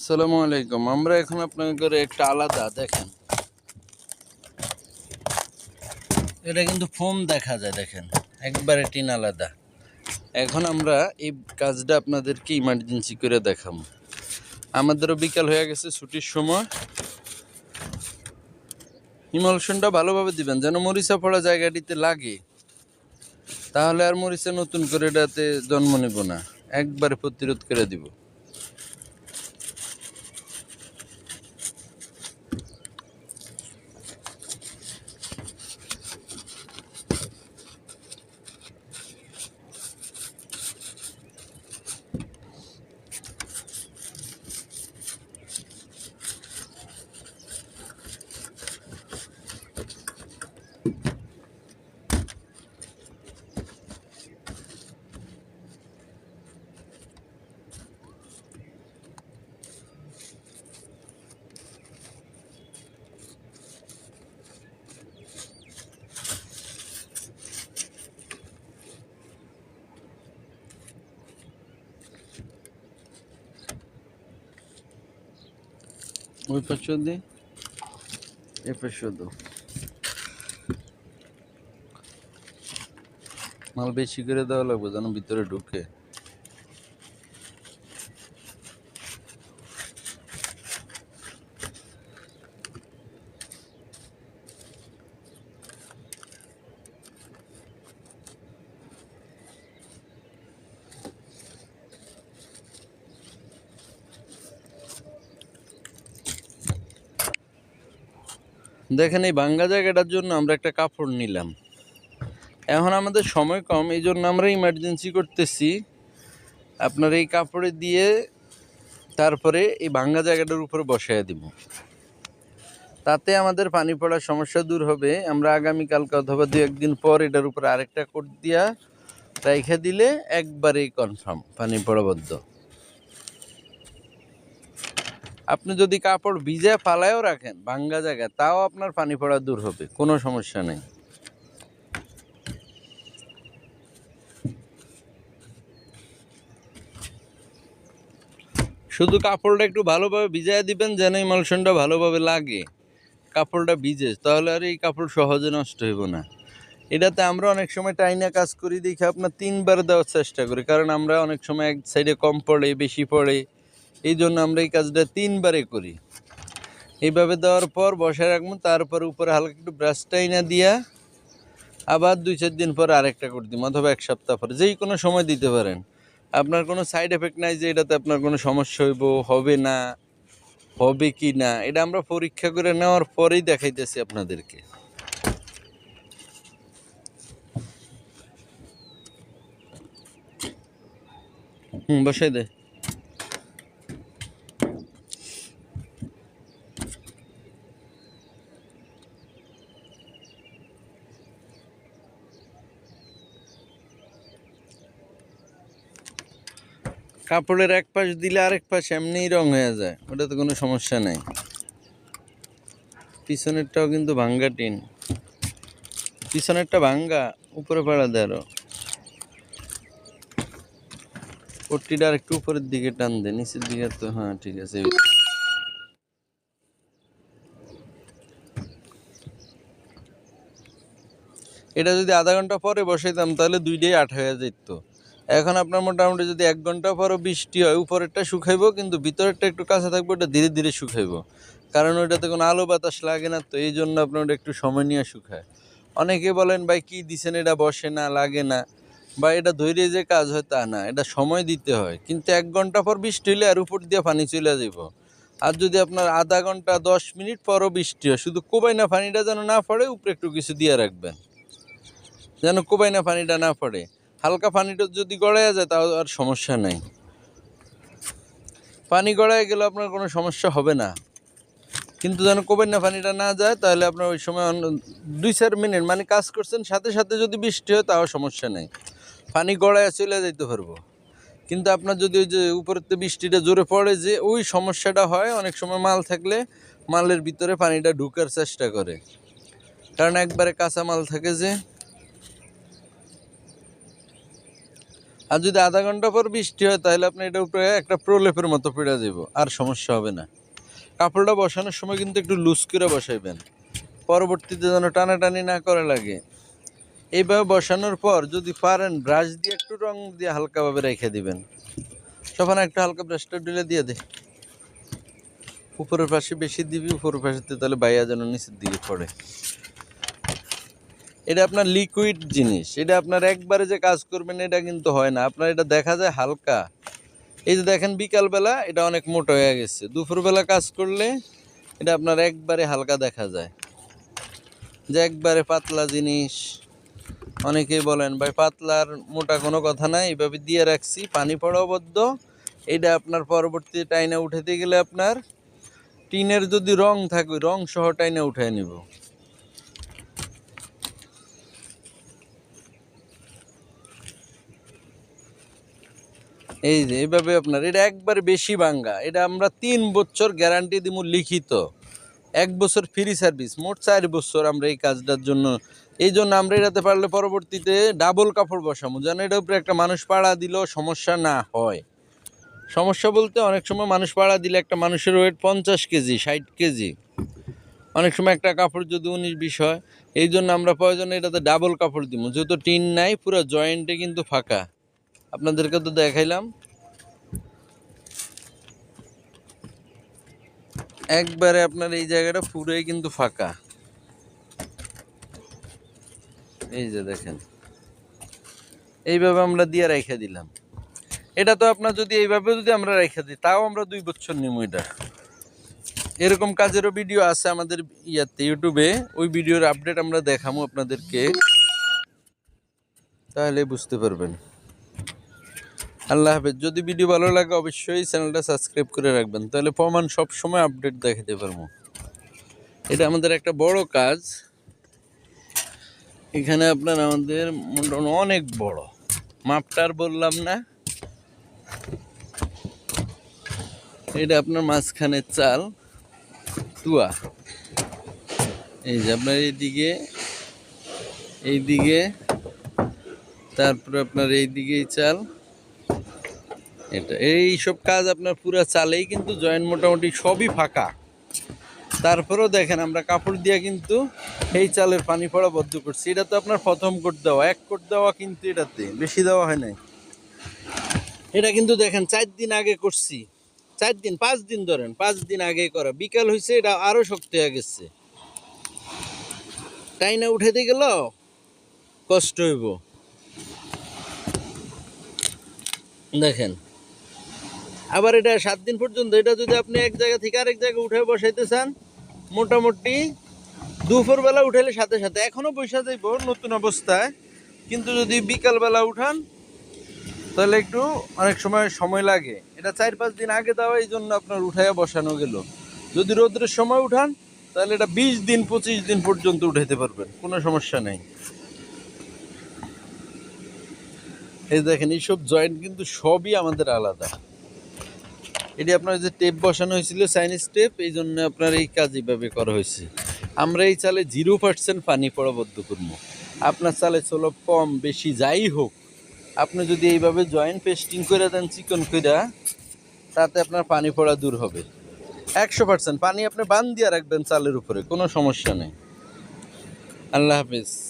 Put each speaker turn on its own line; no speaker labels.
আসসালামু আলাইকুম। আমরা এখন আপনাদের একটা আলাদা, দেখেন। এটা কিন্তু ফোম দেখা যায়, দেখেন। একবারে টিন আলাদা। এখন আমরা এই কাজটা আপনাদেরকে ইমার্জেন্সি করে দেখাবো। আমাদেরও বিকাল হয়ে গেছে, ছুটির সময়। ইমলশনটা ভালোভাবে দিবেন, যেন মরিচা পড়া জায়গাটিতে লাগে। তাহলে আর মরিচা নতুন করে এটাতে জন্ম নেব না। একবারে প্রতিরোধ করে দিব। ওই পাশে দিই এ পাশে দো মাল বেশি করে দেওয়া লাগবে যেন ভিতরে ঢুকে দেখেন এই ভাঙ্গা জায়গাটার জন্য আমরা একটা কাপড় নিলাম। এখন আমাদের সময় কম এই জন্য আমরা ইমার্জেন্সি করতেছি। আপনার এই কাপড়ে দিয়ে তারপরে এই ভাঙ্গা জায়গাটার উপরে বসায় দিব। তাতে আমাদের পানি পড়ার সমস্যা দূর হবে। আমরা আগামীকালকে অথবা দু একদিন পর এটার উপরে আরেকটা কোট দিয়া রাইখে দিলে একবারেই কনফার্ম পানি পড়া বদ্ধ আপনি যদি কাপড় ভিজে ফালায়ও রাখেন ভাঙ্গা জায়গায়, তাও আপনার পানি পড়া দূর হবে, কোনো সমস্যা নেই। শুধু কাপড়টা একটু ভালোভাবে ভিজায় দিবেন যেন এই ইমালশনটা ভালোভাবে লাগে। কাপড়টা ভিজে, তাহলে আর এই কাপড় সহজে নষ্ট হইব না। এটাতে আমরা অনেক সময় টাইনা কাজ করি, দেখি আপনার তিনবার দেওয়ার চেষ্টা করি, কারণ আমরা অনেক সময় এক সাইডে কম পড়ে, বেশি পড়ে। এই জন্য আমরা এই কাজটা তিনবারে করি। এইভাবে দেওয়ার পর বসায় রাখব, তারপর উপরে হালকা একটু ব্রাশ টাইনা দিয়া আবার দুই চার দিন পর আরেকটা করে দিব, অথবা এক সপ্তাহ পরে, যেই কোনো সময় দিতে পারেন। আপনার কোনো সাইড এফেক্ট নাই যে এটাতে আপনার কোনো সমস্যা হইব, হবে না, হবে কি না, এটা আমরা পরীক্ষা করে নেওয়ার পরেই দেখাইতেছি আপনাদেরকে। হুম, বসাই দে। কাপড়ের এক পাশ দিলে আরেক পাশ এমনিই রং হয়ে যায় ওটাতে কোনো সমস্যা নেই। পিছনেরটাও কিন্তু ভাঙ্গা টিন। পিছনেরটা ভাঙ্গা, উপরে পাড়া দেয় আরও পট্টিটা আর একটু উপরের দিকে টান দে, নিচের দিকে তো হ্যাঁ ঠিক আছে। এটা যদি আধা ঘণ্টা পরে বসাইতাম, তাহলে দুইটাই আট হয়ে যেত এখন আপনার মোটামুটি যদি এক ঘণ্টা পরও বৃষ্টি হয়, উপরেরটা শুকাইবো, কিন্তু ভিতরেরটা একটু কাছে থাকবে, ওটা ধীরে ধীরে শুকাইবো। কারণ ওইটাতে কোনো আলো বাতাস লাগে না, তো এই জন্য আপনার ওটা একটু সময় নিয়ে শুকায়। অনেকে বলেন, ভাই, কী দিছেন? এটা বসে না, লাগে না। বা এটা ধৈর্য যে কাজ হয় তা না, এটা সময় দিতে হয়। কিন্তু এক ঘণ্টা পর বৃষ্টি হলে আর উপর দিয়ে পানি চলে যাব আর যদি আপনার আধা ঘণ্টা, দশ মিনিট পরও বৃষ্টি হয়, শুধু কোবাই না পানিটা যেন না পড়ে, উপরে একটু কিছু দিয়ে রাখবেন। যেন কোবাই না পানিটা না পড়ে। হালকা পানিটা যদি গড়াইয়া যায় তাও আর সমস্যা নেই। পানি গড়ায় গেলে আপনার কোনো সমস্যা হবে না। কিন্তু যেন কোবেন না পানিটা না যায়, তাহলে আপনার ওই সময় দুই চার মিনিট মানে কাজ করছেন, সাথে সাথে যদি বৃষ্টি হয় তাও সমস্যা নেই। পানি গড়ায় চলে যেতে পারব। কিন্তু আপনার যদি ওই যে উপরেতে বৃষ্টিটা জোরে পড়ে যে ওই সমস্যাটা হয়, অনেক সময় মাল থাকলে মালের ভিতরে পানিটা ঢুকার চেষ্টা করে। কারণ একবারে কাঁচা মাল থাকে যে আর যদি আধা ঘণ্টা পর বৃষ্টি হয়, তাহলে আপনি এটা উপরে একটা প্রলেপের মতো পেড়ে যাব আর সমস্যা হবে না। কাপড়টা বসানোর সময় কিন্তু একটু লুজ করে বসাইবেন। পরবর্তীতে যেন টানাটানি না করে লাগে। এইভাবে বসানোর পর যদি পারেন, ব্রাশ দিয়ে একটু রং দিয়ে হালকাভাবে রেখে দিবেন। সফান একটু হালকা ব্রাশটা ডুলে দিয়ে দে। উপরের পাশে বেশি দিবি, উপরের পাশে তাহলে বাইয়া যেন নিচের দিকে পড়ে। এটা আপনার লিকুইড জিনিস। এটা আপনার একবারে যে কাজ করবেন, এটা কিন্তু হয় না। আপনার এটা দেখা যায় হালকা। এই যে দেখেন বিকালবেলা, এটা অনেক মোটা হয়ে গেছে। দুপুরবেলা কাজ করলে এটা আপনার একবারে হালকা দেখা যায়। যে একবারে পাতলা জিনিস। অনেকেই বলেন, ভাই, পাতলার মোটা কোনো কথা নাই এইভাবে দিয়ে রাখছি, পানি পড়াও বদ্ধ। এটা আপনার পরবর্তী টাইনে উঠাতে গেলে আপনার টিনের যদি রং থাকবে রং সহ টাইনে উঠায় নিব। এই যে এইভাবে আপনার, এটা একবার বেশি ভাঙ্গা। এটা আমরা তিন বছর গ্যারান্টি দিব লিখিত। এক বছর ফ্রি সার্ভিস মোট চার বছর আমরা এই কাজটার জন্য। এই জন্য আমরা এটাতে পারলে পরবর্তীতে ডাবল কাপড় বসাবো যেন এটার উপরে একটা মানুষ পাড়া দিলেও সমস্যা না হয়। সমস্যা বলতে অনেক সময় মানুষ পাড়া দিলে একটা মানুষের ওয়েট পঞ্চাশ কেজি, ষাট কেজি। অনেক সময় একটা কাপড় যদি উনিশ, বিশ হয়, এই জন্য আমরা প্রয়োজনে এটাতে ডাবল কাপড় দিব যেহেতু টিন নাই, পুরো জয়েন্টে কিন্তু ফাঁকা। আপনাদেরকে তো দেখাইলাম। একবারে আপনার এই জায়গাটা পুরোই কিন্তু ফাঁকা। এই যে দেখেন। এইভাবে আমরা দিয়ে রেখে দিলাম। এটা তো আপনার যদি এইভাবে যদি আমরা রেখে দিই, তাও আমরা দুই বছর নিব এটা। এরকম কাজেরও ভিডিও আছে আমাদের ইয়াতে, ইউটিউবে। ওই ভিডিওর আপডেট আমরা দেখাবো আপনাদেরকে। তাহলে বুঝতে পারবেন। আল্লাহ হাফেজ। যদি ভিডিও ভালো লাগে, অবশ্যই চ্যানেলটা সাবস্ক্রাইব করে রাখবেন। তাহলে প্রমাণ সব সময় আপডেট দেখাতে পারব। এটা আমাদের একটা বড় কাজ। এখানে আপনার আমাদের মন্ডন অনেক বড়। মাপটার বললাম না। এটা আপনার মাঝখানের চাল, তুয়া। এই যে আপনার এইদিকে এইদিকে, তারপরে আপনার এইদিকেই চাল। এটা। এই সব কাজ আপনার পুরো চালেই কিন্তু জয়েন্ট মোটামুটি সবই ফাঁকা। তারপরেও দেখেন আমরা কাপড় দিয়ে কিন্তু এই চালের পানি পড়া বদ্ধ করছি। এটা তো আপনার প্রথম কোট দেওয়া। এক কোট দেওয়া কিন্তু এটাতে বেশি দেওয়া হয় নাই। এটা কিন্তু দেখেন চার দিন আগে করছি। চার দিন, পাঁচ দিন ধরেন, পাঁচ দিন আগে করা। বিকাল হয়েছে এটা আরও শক্ত হয়ে গেছে। টাইনা উঠাতে গেল, কষ্ট হইব। দেখেন আবার এটা সাত দিন পর্যন্ত, এটা যদি আপনি এক জায়গা থেকে আরেক জায়গায় উঠে বসাইতে চান, মোটামুটি দুপুরবেলা উঠাইলে সাথে সাথে। এখনও বসা যাইব নতুন অবস্থায়, কিন্তু যদি বিকালবেলা উঠান, তাহলে একটু অনেক সময় সময় লাগে। এটা চার পাঁচ দিন আগে দেওয়া, এই জন্য আপনার উঠাইয়া বসানো গেল। যদি রোদ্রের সময় উঠান, তাহলে এটা বিশ দিন, পঁচিশ দিন পর্যন্ত উঠাইতে পারবেন, কোনো সমস্যা নেই। এই দেখেন, এইসব জয়েন্ট কিন্তু সবই আমাদের আলাদা। এটি আপনার যে টেপ বসানো হয়েছিল চাইনিজ টেপ এই জন্য আপনার এই কাজ এইভাবে করা হয়েছে। আমরা এই চালে জিরো পার্সেন্ট পানি পড়াবদ্ধ করব। আপনার চালে চলো কম, বেশি যাই হোক, আপনি যদি এইভাবে জয়েন্ট পেস্টিং করে দেন, চিকন কইরা, তাতে আপনার পানি পড়া দূর হবে। একশো পার্সেন্ট পানি আপনি বান দিয়ে রাখবেন চালের উপরে, কোনো সমস্যা নেই। আল্লাহ হাফিজ।